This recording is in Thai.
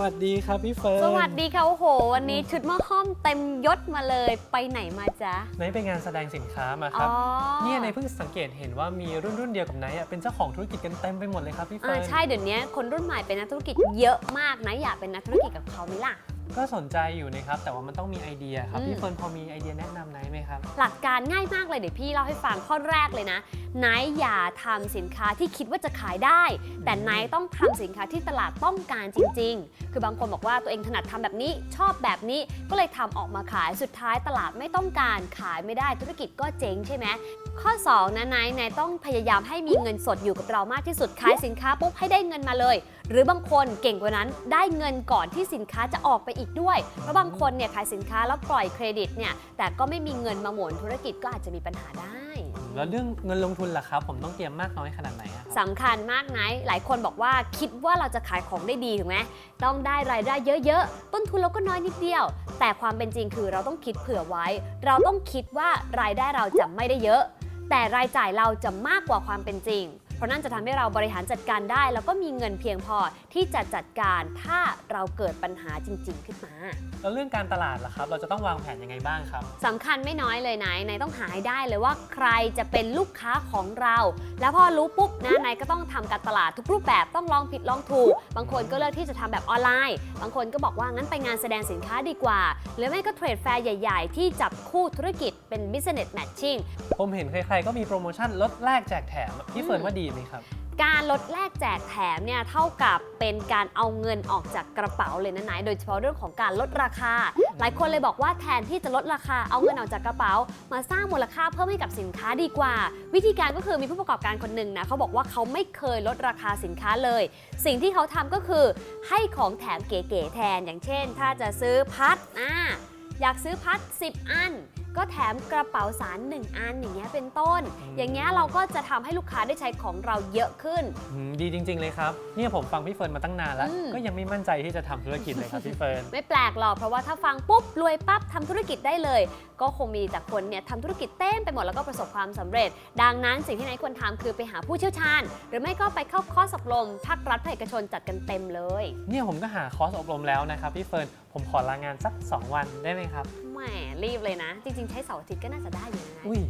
วัสดีครับพี่เฟิร์นสวัสดีค่ะโอ้โห วันนี้ชุดหม้อห้อมเต็มยศมาเลยไปไหนมาจ๊ะไนท์ไปงานแสดงสินค้ามาคอ๋รัอบเนี่ยไนท์เพิ่งสังเกตเห็นว่ามีรุ่นรุ่นเดียวกับไนท์อะเป็นเจ้าของธุรกิจกันเต็มไปหมดเลยครับพี่อ่าเฟิร์นใช่เดี๋ยวนี้คนรุ่นใหม่เป็นนักธุรกิจเยอะมากนะอยากเป็นนักธุรกิจกับเขาไหมล่ะ ก็สนใจอยู่นะครับ แต่ว่ามันต้องมีไอเดียครับอืมพี่เฟิร์นพอมีไอเดียแนะนำไนท์ไหมครับ หลักการง่ายมากเลยเดี๋ยวพี่เล่าให้ฟังข้อแรกเลยนะไนายอย่าทำสินค้าที่คิดว่าจะขายได้ แต่ไนายต้องทำสินค้าที่ตลาดต้องการจริง ๆ คือบางคนบอกว่าตัวเองถนัดทำแบบนี้ชอบแบบนี้ก็เลยทำออกมาขายสุดท้ายตลาดไม่ต้องการขายไม่ได้ธุรกิจก็เจ๊งใช่ไหม ข้อ2นะไนายนายต้องพยายามให้มีเงินสดอยู่กับเรามากที่สุดขายสินค้าปุ๊บให้ได้เงินมาเลย หรือบางคนเก่งกว่านั้นได้เงินก่อนที่สินค้าจะออกไปอีกด้วย เพราะบางคนเนี่ยขายสินค้าแล้วปล่อยเครดิตเนี่ยแต่ก็ไม่มีเงินมาหมุนธุรกิจก็อาจจะมีปัญหาได้แล้วเรื่องเงินลงทุนล่ะครับ ผมต้องเตรียมมากน้อยขนาดไหนอะครับสำคัญมากนะหลายคนบอกว่าคิดว่าเราจะขายของได้ดีถูกไหมต้องได้รายได้เยอะๆ ต้นทุนเราก็น้อยนิดเดียว แต่ความเป็นจริงคือเราต้องคิดเผื่อไว้ เราต้องคิดว่ารายได้เราจะไม่ได้เยอะ แต่รายจ่ายเราจะมากกว่าความเป็นจริง ราะนั่นจะทำให้เราบริหารจัดการได้ แล้วก็มีเงินเพียงพอที่จะจัดการถ้าเราเกิดปัญหาจริง ๆ ขึ้นมา แล้วเรื่องการตลาดล่ะครับ เราจะต้องวางแผนยังไงบ้างครับสำคัญไม่น้อยเลยนายนายต้องหาให้ได้เลยว่าใครจะเป็นลูกค้าของเรา แล้วพอรู้ปุ๊บนะนายก็ต้องทำการตลาดทุกรูปแบบต้องลองผิดลองถูก บางคนก็เลือกที่จะทำแบบออนไลน์ บางคนก็บอกว่างั้นไปงานแสดงสินค้าดีกว่า หรือไม่ก็เทรดแฟร์ใหญ่ ๆ ที่จับคู่ธุรกิจเป็น business matching ผมเห็นใครๆก็มีโปรโมชั่นลดแลกแจกแถมพี่เฟิร์นว่าดีไหมครับ การลดแลกแจกแถมเนี่ยเท่ากับเป็นการเอาเงินออกจากกระเป๋าเลยนะนายโดยเฉพาะเรื่องของการลดราคา หลายคนเลยบอกว่าแทนที่จะลดราคาเอาเงินออกจากกระเป๋า มาสร้างมูลค่าเพิ่มให้กับสินค้าดีกว่า วิธีการก็คือมีผู้ประกอบการคนหนึ่งนะเขาบอกว่าเขาไม่เคยลดราคาสินค้าเลย สิ่งที่เขาทำก็คือให้ของแถมเก๋ๆแทนอย่างเช่น ถ้าจะซื้อพัดอ่าอยากซื้อพัด 10 อัน ก็แถมกระเป๋าสาร 1 อันอย่างเงี้ยเป็นต้นอืมอย่างเงี้ยเราก็จะทำให้ลูกค้าได้ใช้ของเราเยอะขึ้น อืมดีจริง ๆ เลยครับ เนี่ยผมฟังพี่เฟิร์นมาตั้งนานแล้ว อืม ก็ยังไม่มั่นใจที่จะทำธุรกิจเลยครับพี่เฟิร์น ไม่แปลกหรอกเพราะว่าถ้าฟังปุ๊บรวยปั๊บทำธุรกิจได้เลย ก็คงมีแต่คนเนี่ยทำธุรกิจเต้นไปหมดแล้วก็ประสบความสำเร็จ ดังนั้นสิ่งที่นายควรทำคือไปหาผู้เชี่ยวชาญ หรือไม่ก็ไปเข้าคอร์สอบรมภาครัฐภาคเอกชนจัดกันเต็มเลย เนี่ยผมก็หาคอร์สอบรมแล้วนะครับพี่เฟิร์น ผมขอลางานสัก 2 วันได้ไหมครับแหม รีบเลยนะ จริง ๆ ใช้เสาร์อาทิตย์ก็น่าจะได้อยู่นะ อุ้ย